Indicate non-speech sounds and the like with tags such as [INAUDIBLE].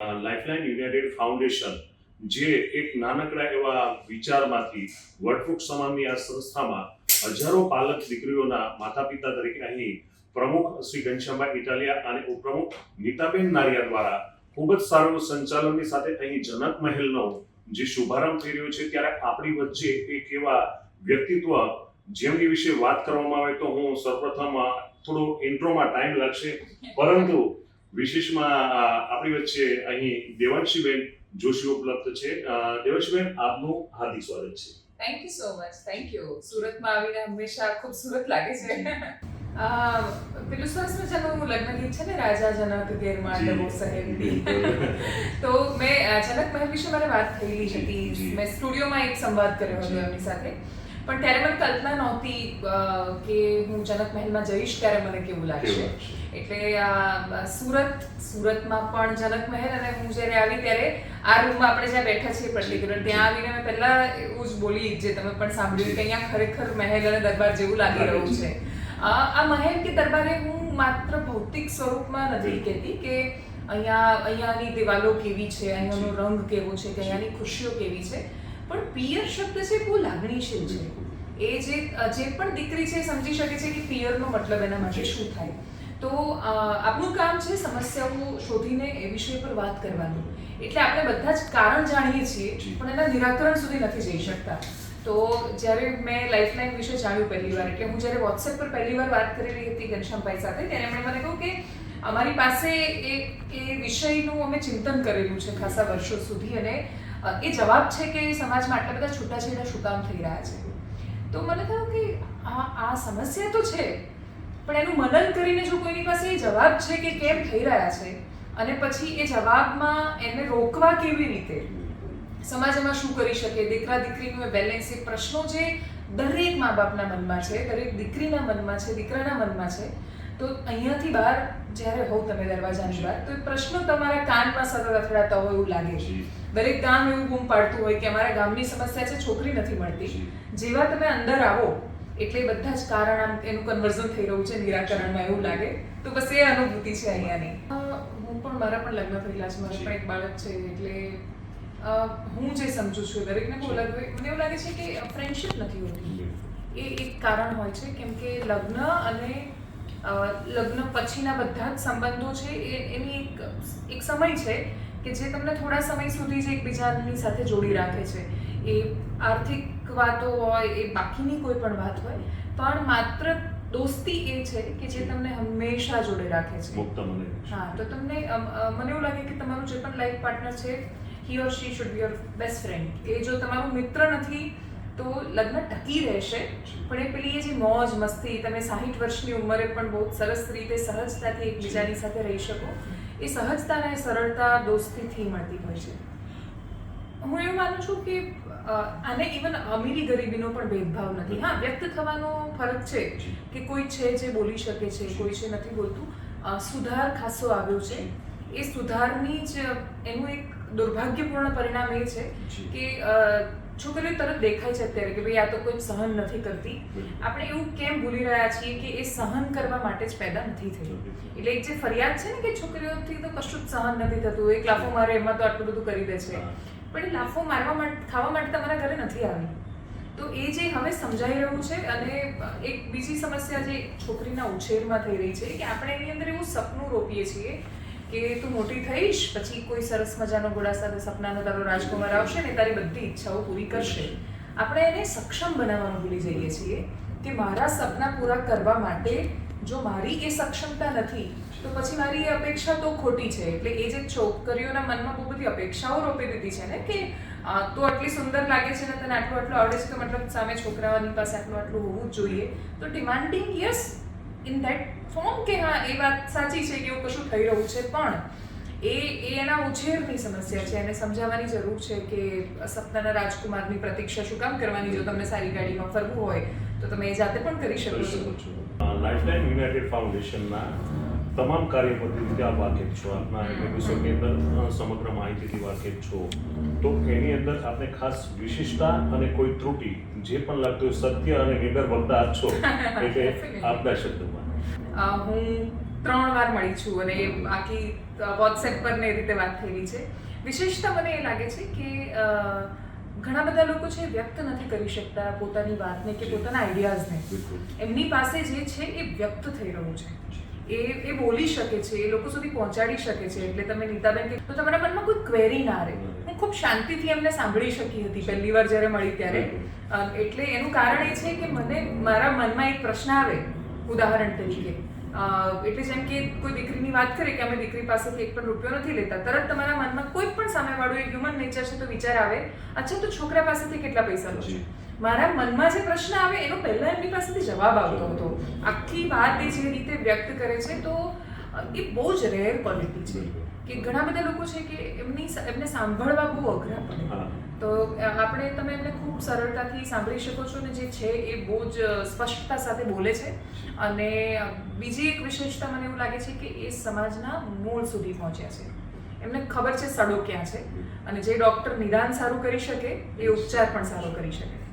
Lifeline United foundation જે એક નાનકડા એવા વિચારમાંથી વટવૃક્ષ સમાનની આ સંસ્થામાં હજારો પાલક દીકરીઓના માતા પિતા તરીકે અહીં પ્રમુખ શ્રી ઘનશ્યામભાઈ ઇટાલિયા અને ઉપપ્રમુખ નીતાબેન નારિયા દ્વારા ખૂબ જ સારું સંચાલનની સાથે અહીં જનક મહેલનો જે શુભારંભ થઈ રહ્યો છે, ત્યારે આપણી વચ્ચે એક એવા વ્યક્તિત્વ જેમની વિશે વાત કરવામાં આવે તો હું સૌપ્રથમ થોડો ઇન્ટ્રોમાં ટાઈમ લાગશે. પરંતુ વિશેષમાં આપણી વચ્ચે અહીં દેવાંશીબેન જોશી ઉપલબ્ધ છે. દેવાંશીબેન આપનું હાર્દિક સ્વાગત છે. Thank you so much thank you સુરતમાં આવીને હંમેશા ખૂબસૂરત લાગે છે. અ, પેલું સરસ મજાનું લગ્ન ગીત છે ને રાજા જનક ગેરમાં ડબો સહેલી. તો મેં જનક મહેલ વિશે મારે વાત થયેલી હતી. મેં સ્ટુડિયોમાં એક સંવાદ કર્યો હતો એમની સાથે. પણ ત્યારે મને કલ્પના નહોતી કે હું જનક મહેલમાં જઈશ ત્યારે મને કેવું લાગશે. એટલે આ સુરત સુરતમાં પણ જનક મહેલ અને હું જ્યારે આવી ત્યારે આ રૂમમાં આપણે જ્યાં બેઠા છીએ પર્ટિક્યુલર ત્યાં આવીને મેં પહેલા એવું જ બોલી જે તમે પણ સાંભળ્યું કે અહીંયા ખરેખર મહેલ અને દરબાર જેવું લાગી રહ્યું છે. આ મહેલ કે દરબારે હું માત્ર ભૌતિક સ્વરૂપમાં નથી કહેતી કે અહીંયા અહીંયાની દિવાલો કેવી છે અહીંયાનો રંગ કેવો છે કે અહીંયાની ખુશીઓ કેવી છે. પણ પિયર શબ્દ છે બહુ લાગણીશીલ છે એ જે જે પણ દીકરી છે સમજી શકે છે કે પિયરનો મતલબ એના માટે શું થાય. તો આપણું કામ છે સમસ્યાઓ શોધીને એ વિષય પર વાત કરવાનું. એટલે આપણે બધા જ કારણ જાણીએ છીએ પણ એના નિરાકરણ સુધી નથી જઈ શકતા. તો જ્યારે મેં લાઈફલાઈન વિશે જાણ્યું પહેલી વાર એટલે હું જ્યારે વોટ્સએપ પર પહેલી વાર વાત કરેલી હતી ઘનશ્યામભાઈ સાથે ત્યારે એમણે મને કહ્યું કે અમારી પાસે એ એ વિષયનું અમે ચિંતન કરેલું છે ખાસા વર્ષો સુધી અને એ જવાબ છે કે સમાજમાં આટલા બધા છૂટાછેડા શું કામ થઈ રહ્યા છે? તો મને થયું કે આ આ સમસ્યા તો છે, પણ એનું મનન કરીને જો કોઈની પાસે એ જવાબ છે કે કેમ થઈ રહ્યા છે, અને પછી એ જવાબમાં એને રોકવા કેવી રીતે? સમાજમાં શું કરી શકે? દીકરા દીકરીનું એ બેલેન્સ એ પ્રશ્નો જે દરેક મા બાપના મનમાં છે, દરેક દીકરીના મનમાં છે, દીકરાના મનમાં છે, તો અહીંયાથી બહાર જ્યારે હોવ તમે દરવાજાની બહાર, તો એ પ્રશ્નો તમારા કાનમાં સતત અથડાતા હોય એવું લાગે છે. દરેક ગામ એવું બૂમ પાડતું હોય કે અમારા ગામની સમસ્યા છે છોકરી નથી મળતી. જેવા તમે અંદર આવો એટલે બધા જ કારણ આમ એનું કન્વર્ઝન થઈ રહ્યું છે નિરાકરણમાં એવું લાગે. તો બસ એ અનુભૂતિ છે અહીંયાની. હું પણ મારા પણ લગ્ન થયેલા છે મારા પણ એક બાળક છે એટલે હું જે સમજુ છું દરેકને બહુ અલગ મને એવું લાગે છે કે ફ્રેન્ડશિપ નથી હોતી. એ એક કારણ હોય છે કેમ કે લગ્ન અને લગ્ન પછીના બધા જ સંબંધો છે એ એની એક એક સમય છે કે જે તમને થોડા સમય સુધી જે એકબીજાની સાથે જોડી રાખે છે. એ આર્થિક વાતો હોય એ બાકીની કોઈ પણ વાત હોય પણ માત્ર દોસ્તી એ છે કે જે તમને હંમેશા જોડે રાખે છે. હા તો તમને મને એવું લાગે કે તમારું જે પણ લાઈફ પાર્ટનર છે he or she should be your best friend એ જો તમારું મિત્ર નથી તો લગ્ન ટકી રહેશે. પણ એ પેલી એ જે મોજ મસ્તી તમે સાહીઠ વર્ષની ઉંમરે પણ બહુ સરસ રીતે સહજતાથી એકબીજાની સાથે રહી શકો. એ સહજતા અને સરળતા દોસ્તીથી મળતી હોય છે. હું એવું માનું છું કે આને ઇવન અમીરી ગરીબીનો પણ ભેદભાવ નથી. હા વ્યક્ત થવાનો ફરક છે કે કોઈ છે જે બોલી શકે છે કોઈ છે નથી બોલતું. સુધાર ખાસો આવ્યો છે. એ સુધારની જ એનું એક દુર્ભાગ્યપૂર્ણ પરિણામ એ છે કે છોકરીઓ તરત દેખાય છે અત્યારે કે ભાઈ આ તો કોઈ સહન નથી કરતી. આપણે એવું કેમ ભૂલી રહ્યા છીએ કે એ સહન કરવા માટે જ પેદા નથી થયું? એટલે એક જે ફરિયાદ છે ને કે છોકરીઓથી તો કશું જ સહન નથી થતું એક લાફો મારે એમાં તો આટલું બધું કરી દે છે. પણ એ લાફો મારવા માટે ખાવા માટે તમારા ઘરે નથી આવી. તો એ જે હવે સમજાઈ રહ્યું છે અને એક બીજી સમસ્યા જે છોકરીના ઉછેરમાં થઈ રહી છે કે આપણે એની અંદર એવું સપનું રોપીએ છીએ કે તું મોટી થઈશ, પછી કોઈ સરસ મજાનો ઘોડા સાથે સપનાનો તારો રાજકુમાર આવશે ને તારી બધી ઈચ્છાઓ પૂરી કરશે. આપણે એને સક્ષમ બનાવવાનું ભૂલી જઈએ છીએ કે મારા સપના પૂરા કરવા માટે જો મારી એ સક્ષમતા નથી, તો પછી મારી એ અપેક્ષા તો ખોટી છે. એટલે એ જે છોકરીઓના મનમાં બહુ બધી અપેક્ષાઓ રોપી દીધી છે ને કે તું આટલી સુંદર લાગે છે ને તને આટલું આટલું આવડે છે તો મતલબ સામે છોકરાઓની પાસે આટલું આટલું હોવું જ જોઈએ. તો demanding yes in that form કે હા એ વાત સાચી છે કે એવું કશું થઈ રહ્યું છે પણ એ એ એના ઉછેરની સમસ્યા છે. એને સમજાવવાની જરૂર છે કે સપનાના રાજકુમારની પ્રતીક્ષા શું કામ કરવાની? જો તમને સારી ગાડીમાં ફરવું હોય તો તમે એ જાતે પણ કરી શકો છો. લાઇફલાઇન યુનાઇટેડ ફાઉન્ડેશનના તમામ કાર્ય પદ્ધતિથી આપ વાકેફ છો. આપના એપિસોડની અંદર સમગ્ર માહિતીથી વાકેફ છો. તો એની અંદર આપને ખાસ વિશિષ્ટતા અને કોઈ ત્રુટિ જે પણ લાગતું હોય સત્ય અને નિર્ભર વક્તા આપ છો [LAUGHS] એટલે. આપના શબ્દોમાં. હું ત્રણ વાર મળી છું અને બાકી વોટ્સએપ પર ને એ રીતે વાત થયેલી છે. વિશેષતા મને એ લાગે છે કે ઘણા બધા લોકો છે વ્યક્ત નથી કરી શકતા પોતાની વાતને કે પોતાના આઈડિયાઝને એમની પાસે જે છે એ વ્યક્ત થઈ રહ્યું છે. એ એ બોલી શકે છે એ લોકો સુધી પહોંચાડી શકે છે. એટલે તમે નીતાબેન કે તો તમારા મનમાં કોઈ ક્વેરી ના રહે. હું ખૂબ શાંતિથી એમને સાંભળી શકી હતી પહેલી વાર જ્યારે મળી ત્યારે. એટલે એનું કારણ એ છે કે મને મારા મનમાં એક પ્રશ્ન આવે. ઉદાહરણ તરીકે. એટલે જેમ કે કોઈ દીકરીની વાત કરે કે અમે દીકરી પાસેથી એક પણ રૂપિયો નથી લેતા તરત તમારા મનમાં કોઈ પણ સામેવાળું એ હ્યુમન નેચર છે તો વિચાર આવે અચ્છા તો છોકરા પાસેથી કેટલા પૈસા લો છો? મારા મનમાં જે પ્રશ્ન આવે એનો પહેલા એમની પાસેથી જવાબ આવતો હતો. આખી વાત એ જે રીતે વ્યક્ત કરે છે તો એ બહુ જ રેર ક્વોલિટી છે. કે ઘણા બધા લોકો છે કે એમની એમને સાંભળવા બહુ અઘરા પડે. તો આપણે તમે એમને ખૂબ સરળતાથી સાંભળી શકો છો ને જે છે એ બહુ જ સ્પષ્ટતા સાથે બોલે છે. અને બીજી એક વિશેષતા મને એવું લાગે છે કે એ સમાજના મૂળ સુધી પહોંચ્યા છે. એમને ખબર છે સડો ક્યાં છે. અને જે ડૉક્ટર નિદાન સારું કરી શકે એ ઉપચાર પણ સારો કરી શકે.